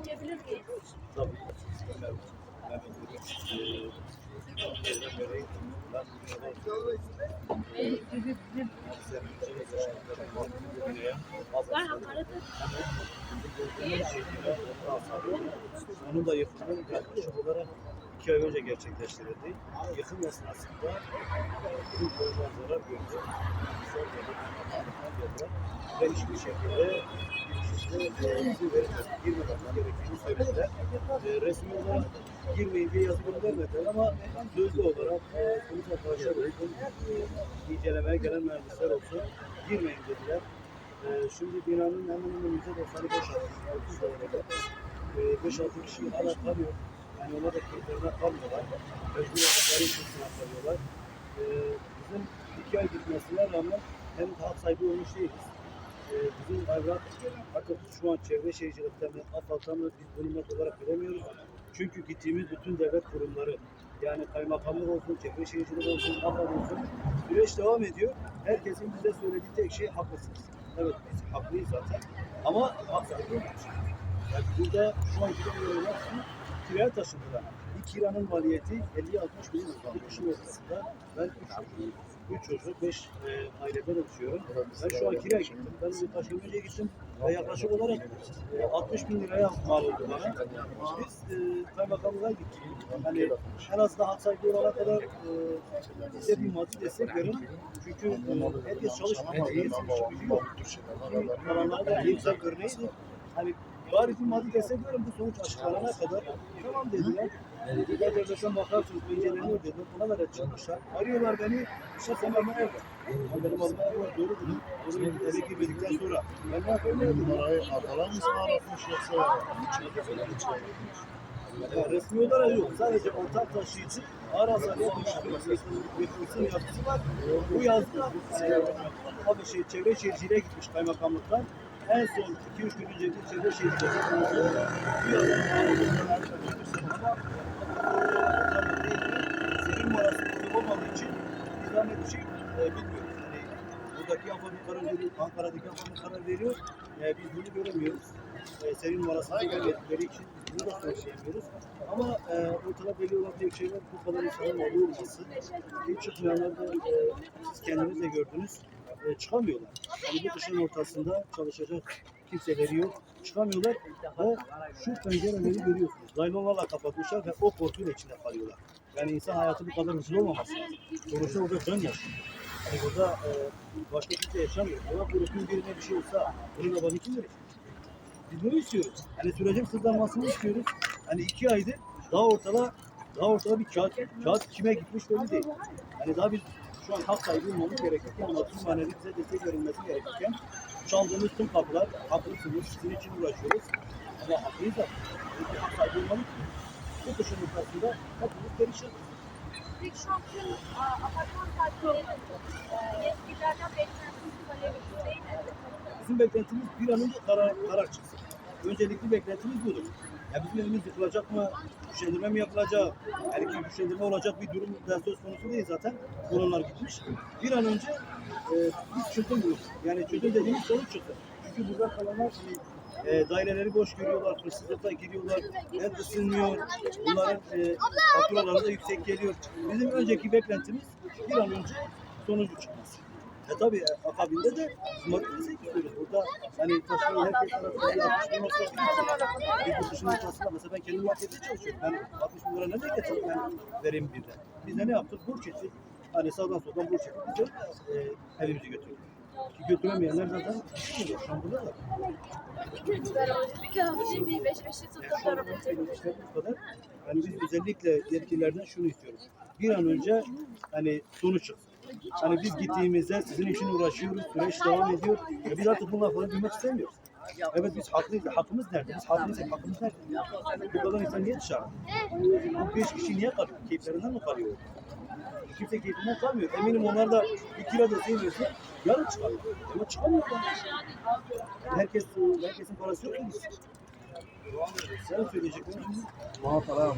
tanıyabilir miyiz? Tabii. Hakaret Onun da yıkımı yaklaşık olarak iki ay önce gerçekleştirildi. Yıkım esnasında bütün koyular zarar gördü. Ve hiçbir şekilde resmi olarak girmeyin diye yazı göndermediler ama sözlü olarak e, polis arkadaşlar olsun, e, incelemeye gelen mühendisler olsun girmeyin dediler. E, şimdi binanın hemen hemen yüzde doksanı boşaltmış. 30 dairede. E, 5-6 kişi hala. Yani onlar da keyiflerine kalmıyorlar. Özgür oldukları bizim iki ay gitmesine rağmen henüz hak sahibi olmuş değiliz. Bizim evrak fakat şu an çevre şehircilikten mı biz net olarak bilemiyoruz. Çünkü gittiğimiz bütün devlet kurumları yani kaymakamlık olsun, çevre şehircilik olsun, AFAD olsun süreç devam ediyor. Herkesin bize söylediği tek şey haklısınız. Evet biz haklıyız zaten ama hak sahibi olmuyoruz. Yani burada şu an gidelim hepsini kiraya taşındılar. Bir kiranın maliyeti 50-60 bin lira. Kışın ortasında ben 3 çocuk, 5 e, aileden oluşuyorum. Ben şu an kiraya gittim. Ben birkaç gün önce gittim ve yaklaşık olarak e, 60 bin liraya mal oldu bana. Biz e, kaymakamlığa gittik. Hani en azından sahibi olana kadar e, bize bir maddi destek verin. Çünkü e, herkes çalışmıyor. Gücü yok. Ki Kalanlara da en güzel örneğiydi. Hani bari bir maddi destek verin bu sonuç açıklanana kadar. Tamam dediler. Ya devletten bakarsınız inceleniyor dedim. Buna da red çıkmışlar. Arıyorlar beni. İşte evde. Ya benim alma ev var. Doğru dedim. Doğru dedim. Eve girmedikten sonra. Ben ne yapayım dedim. Numarayı atalar mısın aratmış yoksa resmi olarak yok. Sadece ortak taşıyıcı arasa yapmışsın yazısı var. Bu yazıda e, abi şey, çevre şehirciliğe gitmiş kaymakamlıktan. En son 2-3 gün önce bir çevre şehirciliğe gitmiş. Bu yazı senin numarası bizim olmadığı için biz bir şey e, bilmiyoruz. Yani buradaki bir karar veriyor, Ankara'daki bir karar veriyor. E, biz bunu göremiyoruz. E, senin numarasını vermedikleri için bunu da söyleyemiyoruz. Ama e, ortada belli olan tek şey bu kadar insanın orada olması. Hiç çıkmayanlar da e, siz kendiniz de gördünüz, e, çıkamıyorlar. Yani bu kışın ortasında çalışacak kimseleri yok. Çıkamıyorlar ve şu pencereleri görüyorsunuz. Laylonlarla kapatmışlar ve o korkuyla içinde kalıyorlar. Yani insan hayatı bu kadar hızlı olmaması lazım. Sonuçta orada can yaşıyor. Yani burada e, başka kimse yaşamıyor. Ama korkunun birine bir şey olsa bunun da kim verecek? Biz bunu istiyoruz. Hani sürecin hızlanmasını istiyoruz. Hani iki aydır daha ortada daha ortada bir kağıt, kağıt kime gitmiş belli değil. Hani daha biz şu an hak sahibi olmamız gerekirken, maddi manevi bize destek verilmesi gerekirken çaldığımız tüm kapılar, haklısınız, sizin için uğraşıyoruz. Ama haklıyız da bir hak sahibi olmalıyız. Bu kışın ortasında hepimiz perişan. Peki şu an tüm apartman sahiplerinin e, yetkililerden beklentisi talebi değil mi? Bizim beklentimiz bir an önce karar, karar çıksın. Öncelikli beklentimiz budur. Ya bizim evimiz yıkılacak mı? Güçlendirme mi yapılacak? Her iki güçlendirme olacak bir durum söz konusu değil zaten. Konular gitmiş. Bir an önce e, biz çözüm buluruz. Yani çözüm dediğimiz sonuç çıktı. Çünkü burada kalanlar e, daireleri boş görüyorlar, hırsızlıkla giriyorlar, ev ısınmıyor, bunların e, faturaları da yüksek geliyor. Bizim önceki beklentimiz bir an önce sonucu çıkması. E tabii e, akabinde de destek istiyoruz. Burada hani taşıyan herkes arasında bir 60 bin olsa bir bu dışın ortasında mesela ben kendim markette çalışıyorum. Ben 60 bin lira nereye getirip ben vereyim birden. Biz de ne yaptık? Borç ettik. Hani sağdan soldan borç ettik. E, evimizi götürdük. Ki götüremeyenler zaten çıkmıyor. Şu an burada da. Bir bir. Yani biz özellikle yetkililerden şunu istiyoruz. Bir an önce hani sonuç çıksın. Hani biz gittiğimizde sizin için uğraşıyoruz, süreç devam ediyor. Ve biz artık bunlar falan duymak istemiyoruz. Evet biz haklıyız. Hakkımız nerede? Biz haklıyız. Hakkımız nerede? Bu kadar insan niye dışarı? Bu beş kişi niye kalıyor? Keyiflerinden mi kalıyor? Kimse keyfinden kalmıyor. Eminim onlar da bir kira da sevmiyorsa yarın çıkarıyor. Ama çıkamıyorlar. Herkes, herkesin parası yok biz. Sen. Bana para